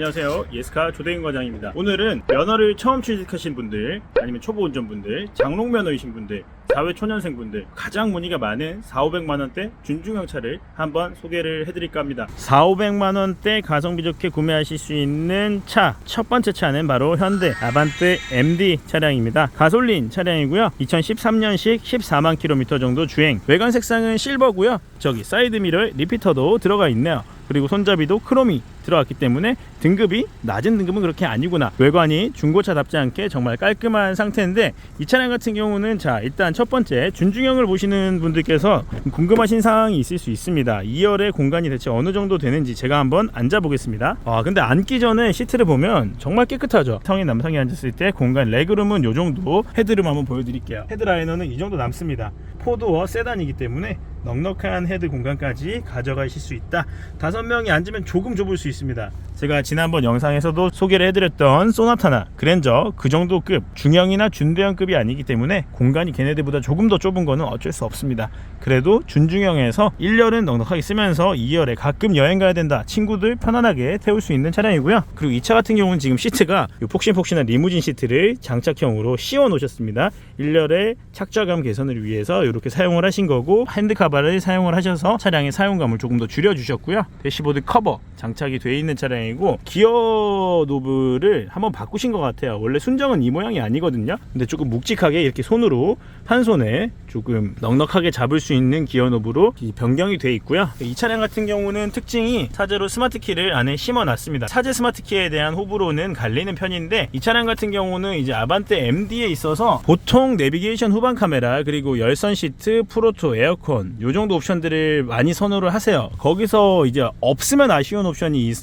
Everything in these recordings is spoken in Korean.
안녕하세요. 예스카 조대인 과장입니다. 오늘은 면허를 처음 취득하신 분들 아니면 초보 운전분들 장롱 면허이신 분들 사회 초년생 분들 가장 문의가 많은 4, 500만 원대 준중형 차를 한번 소개를 해드릴까 합니다. 4, 500만 원대 가성비 좋게 구매하실 수 있는 차 첫 번째 차는 바로 현대 아반떼 MD 차량입니다. 가솔린 차량이고요. 2013년식 14만 킬로미터 정도 주행. 외관 색상은 실버고요. 저기 사이드 미러에 리피터도 들어가 있네요. 그리고 손잡이도 크롬이 들어갔기 때문에 등급이 낮은 등급은 그렇게 아니구나. 외관이 중고차답지 않게 정말 깔끔한 상태인데 이 차량 같은 경우는 자 일단 첫 번째 준중형을 보시는 분들께서 궁금하신 사항이 있을 수 있습니다. 2열의 공간이 대체 어느 정도 되는지 제가 한번 앉아 보겠습니다. 아 근데 앉기 전에 시트를 보면 정말 깨끗하죠? 성인 남성이 앉았을 때 공간 레그룸은 요 정도 헤드룸 한번 보여드릴게요. 헤드라이너는 이 정도 남습니다 포도어 세단이기 때문에 넉넉한 헤드 공간까지 가져가실 수 있다. 다섯 명이 앉으면 조금 좁을 수 있습니다. 제가 지난번 영상에서도 소개를 해드렸던 소나타나 그랜저 그 정도 급 중형이나 준대형급이 아니기 때문에 공간이 걔네들보다 조금 더 좁은 거는 어쩔 수 없습니다. 그래도 준중형에서 1열은 넉넉하게 쓰면서 2열에 가끔 여행 가야 된다 친구들 편안하게 태울 수 있는 차량이고요. 그리고 이 차 같은 경우는 지금 시트가 요 폭신폭신한 리무진 시트를 장착형으로 씌워 놓으셨습니다. 1열의 착좌감 개선을 위해서 이렇게 사용을 하신 거고 핸드카바를 사용을 하셔서 차량의 사용감을 조금 더 줄여 주셨고요. 대시보드 커버 장착이 되어 있는 차량 이고 기어 노브를 한번 바꾸신 것 같아요. 원래 순정은 이 모양이 아니거든요. 근데 조금 묵직하게 이렇게 손으로 한 손에 조금 넉넉하게 잡을 수 있는 기어 노브로 이 변경이 되어 있고요. 이 차량 같은 경우는 특징이 차제로 스마트 키를 안에 심어 놨습니다. 차제 스마트 키에 대한 호불호는 갈리는 편인데 이 차량 같은 경우는 이제 아반떼 MD에 있어서 보통 내비게이션 후방 카메라 그리고 열선 시트, 프로토, 에어컨 요 정도 옵션들을 많이 선호를 하세요. 거기서 이제 없으면 아쉬운 옵션이 이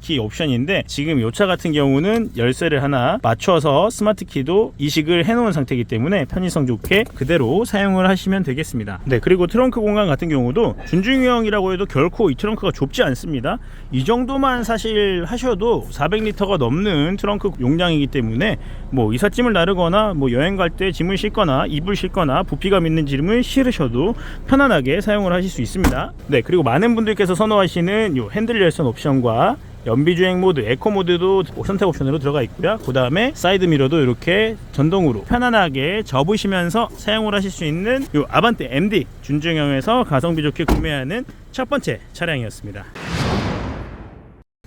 스마트 키 옵션인데 지금 요차 같은 경우는 열쇠를 하나 맞춰서 스마트 키도 이식을 해 놓은 상태이기 때문에 편의성 좋게 그대로 사용을 하시면 되겠습니다. 네, 그리고 트렁크 공간 같은 경우도 준중형이라고 해도 결코 이 트렁크가 좁지 않습니다. 이 정도만 사실 하셔도 400리터가 넘는 트렁크 용량이기 때문에 뭐 이삿짐을 나르거나 뭐 여행 갈 때 짐을 싣거나 이불 싣거나 부피감 있는 짐을 실으셔도 편안하게 사용을 하실 수 있습니다. 네, 그리고 많은 분들께서 선호하시는 요 핸들 열선 옵션과 연비주행 모드, 에코 모드도 선택 옵션으로 들어가 있고요. 그 다음에 사이드 미러도 이렇게 전동으로 편안하게 접으시면서 사용을 하실 수 있는 요 아반떼 MD 준중형에서 가성비 좋게 구매하는 첫 번째 차량이었습니다.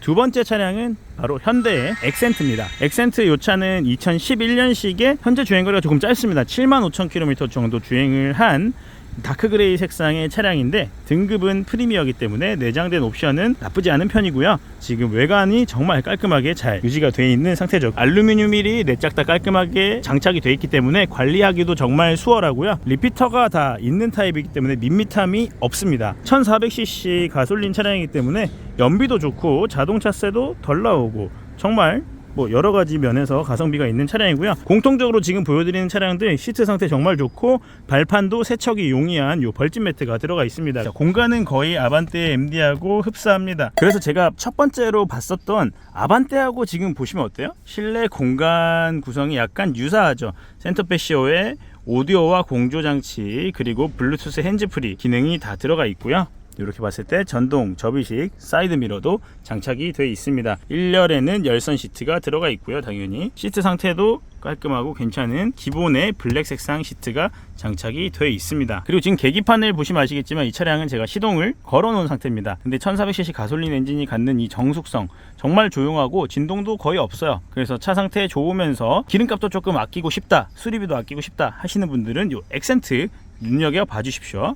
두 번째 차량은 바로 현대의 엑센트입니다. 엑센트 이 차는 2011년식에 현재 주행거리가 조금 짧습니다. 7만 5천 킬로미터 정도 주행을 한 다크 그레이 색상의 차량인데 등급은 프리미어이기 때문에 내장된 옵션은 나쁘지 않은 편이고요. 지금 외관이 정말 깔끔하게 잘 유지가 되어 있는 상태죠. 알루미늄 휠이 내짝 다 깔끔하게 장착이 되어 있기 때문에 관리하기도 정말 수월하고요. 리피터가 다 있는 타입이기 때문에 밋밋함이 없습니다. 1400cc 가솔린 차량이기 때문에 연비도 좋고 자동차세도 덜 나오고 정말 뭐 여러 가지 면에서 가성비가 있는 차량이고요. 공통적으로 지금 보여드리는 차량들 시트 상태 정말 좋고 발판도 세척이 용이한 요 벌집 매트가 들어가 있습니다. 자, 공간은 거의 아반떼 MD하고 흡사합니다. 그래서 제가 첫 번째로 봤었던 아반떼하고 지금 보시면 어때요? 실내 공간 구성이 약간 유사하죠. 센터 패시오에 오디오와 공조 장치 그리고 블루투스 핸즈프리 기능이 다 들어가 있고요. 이렇게 봤을 때 전동 접이식 사이드 미러도 장착이 되어 있습니다. 1열에는 열선 시트가 들어가 있고요. 당연히 시트 상태도 깔끔하고 괜찮은 기본의 블랙 색상 시트가 장착이 되어 있습니다. 그리고 지금 계기판을 보시면 아시겠지만 이 차량은 제가 시동을 걸어 놓은 상태입니다. 근데 1400cc 가솔린 엔진이 갖는 이 정숙성 정말 조용하고 진동도 거의 없어요. 그래서 차 상태 좋으면서 기름값도 조금 아끼고 싶다, 수리비도 아끼고 싶다 하시는 분들은 이 엑센트 눈여겨 봐 주십시오.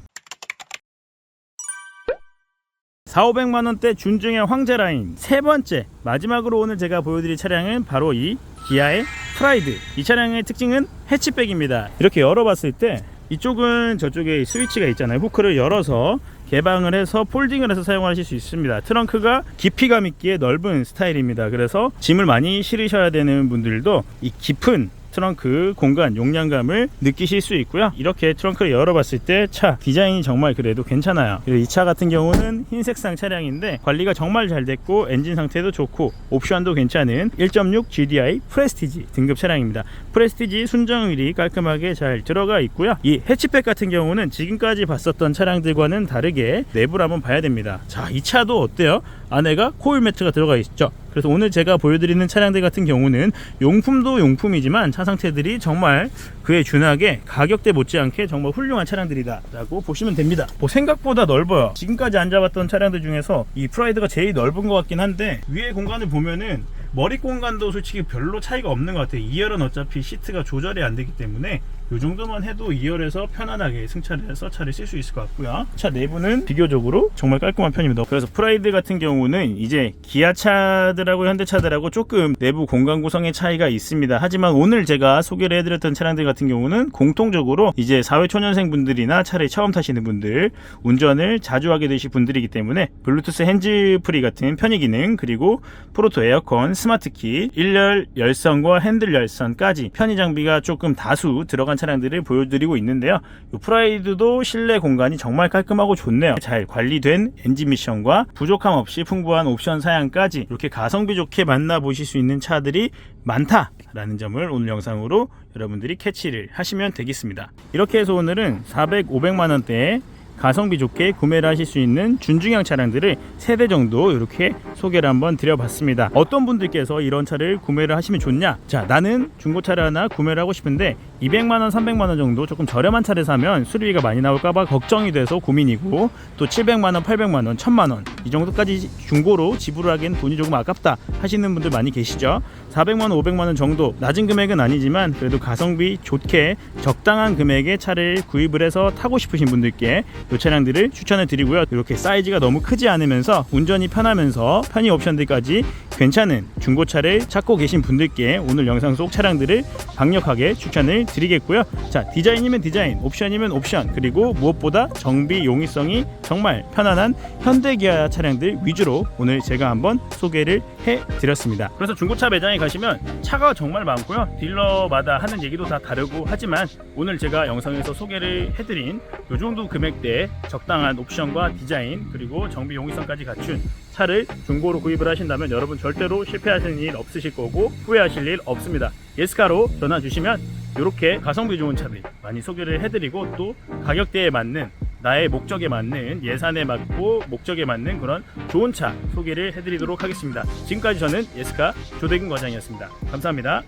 4, 500만 원대 준중형 황제 라인. 세 번째 마지막으로 오늘 제가 보여드릴 차량은 바로 이 기아의 프라이드. 이 차량의 특징은 해치백입니다. 이렇게 열어봤을 때 이쪽은 저쪽에 스위치가 있잖아요. 후크를 열어서 개방을 해서 폴딩을 해서 사용하실 수 있습니다. 트렁크가 깊이감 있기에 넓은 스타일입니다. 그래서 짐을 많이 실으셔야 되는 분들도 이 깊은 트렁크 공간 용량감을 느끼실 수 있고요. 이렇게 트렁크를 열어봤을 때 차 디자인이 정말 그래도 괜찮아요. 이차 같은 경우는 흰색상 차량인데 관리가 정말 잘 됐고 엔진 상태도 좋고 옵션도 괜찮은 1.6 GDI 프레스티지 등급 차량입니다. 프레스티지 순정 휠이 깔끔하게 잘 들어가 있고요. 이 해치백 같은 경우는 지금까지 봤었던 차량들과는 다르게 내부를 한번 봐야 됩니다. 자 이 차도 어때요 안에가 코일 매트가 들어가 있죠. 그래서 오늘 제가 보여드리는 차량들 같은 경우는 용품도 용품이지만 차 상태들이 정말 그에 준하게 가격대 못지않게 정말 훌륭한 차량들이다 라고 보시면 됩니다. 뭐 생각보다 넓어요. 지금까지 앉아봤던 차량들 중에서 이 프라이드가 제일 넓은 것 같긴 한데 위에 공간을 보면은 머리 공간도 솔직히 별로 차이가 없는 것 같아요. 2열은 어차피 시트가 조절이 안 되기 때문에 이 정도만 해도 2열에서 편안하게 승차를 해서 차를 쓸 수 있을 것 같고요. 차 내부는 비교적으로 정말 깔끔한 편입니다. 그래서 프라이드 같은 경우는 이제 기아차들하고 현대차들하고 조금 내부 공간 구성의 차이가 있습니다. 하지만 오늘 제가 소개를 해드렸던 차량들 같은 경우는 공통적으로 이제 4회 초년생 분들이나 차를 처음 타시는 분들, 운전을 자주 하게 되실 분들이기 때문에 블루투스 핸즈프리 같은 편의 기능 그리고 프로토 에어컨, 스마트키, 1열 열선과 핸들 열선까지 편의 장비가 조금 다수 들어간 차량들을 보여드리고 있는데요. 이 프라이드도 실내 공간이 정말 깔끔하고 좋네요. 잘 관리된 엔진 미션과 부족함 없이 풍부한 옵션 사양까지 이렇게 가성비 좋게 만나보실 수 있는 차들이 많다라는 점을 오늘 영상으로 여러분들이 캐치를 하시면 되겠습니다. 이렇게 해서 오늘은 400, 500만 원대에 가성비 좋게 구매를 하실 수 있는 준중형 차량들을 세 대 정도 이렇게 소개를 한번 드려봤습니다. 어떤 분들께서 이런 차를 구매를 하시면 좋냐? 자, 나는 중고차를 하나 구매를 하고 싶은데 200만 원, 300만 원 정도 조금 저렴한 차를 사면 수리비가 많이 나올까봐 걱정이 돼서 고민이고 또 700만 원, 800만 원, 1000만 원 이 정도까지 중고로 지불을 하기엔 돈이 조금 아깝다 하시는 분들 많이 계시죠. 400만 원, 500만 원 정도 낮은 금액은 아니지만 그래도 가성비 좋게 적당한 금액의 차를 구입을 해서 타고 싶으신 분들께 이 차량들을 추천을 드리고요. 이렇게 사이즈가 너무 크지 않으면서 운전이 편하면서 편의 옵션들까지 괜찮은 중고차를 찾고 계신 분들께 오늘 영상 속 차량들을 강력하게 추천을 드리겠고요. 자, 디자인이면 디자인, 옵션이면 옵션, 그리고 무엇보다 정비 용이성이 정말 편안한 현대 기아 차량들 위주로 오늘 제가 한번 소개를 해 드렸습니다. 그래서 중고차 매장에 가 시면 차가 정말 많고요. 딜러마다 하는 얘기도 다 다르고 하지만 오늘 제가 영상에서 소개를 해드린 요 정도 금액대에 적당한 옵션과 디자인 그리고 정비 용이성까지 갖춘 차를 중고로 구입을 하신다면 여러분 절대로 실패하시는 일 없으실 거고 후회하실 일 없습니다. 예스카로 전화 주시면 이렇게 가성비 좋은 차들 많이 소개를 해드리고 또 가격대에 맞는 나의 목적에 맞는 예산에 맞고 목적에 맞는 그런 좋은 차 소개를 해드리도록 하겠습니다. 지금까지 저는 예스카 조대근 과장이었습니다. 감사합니다.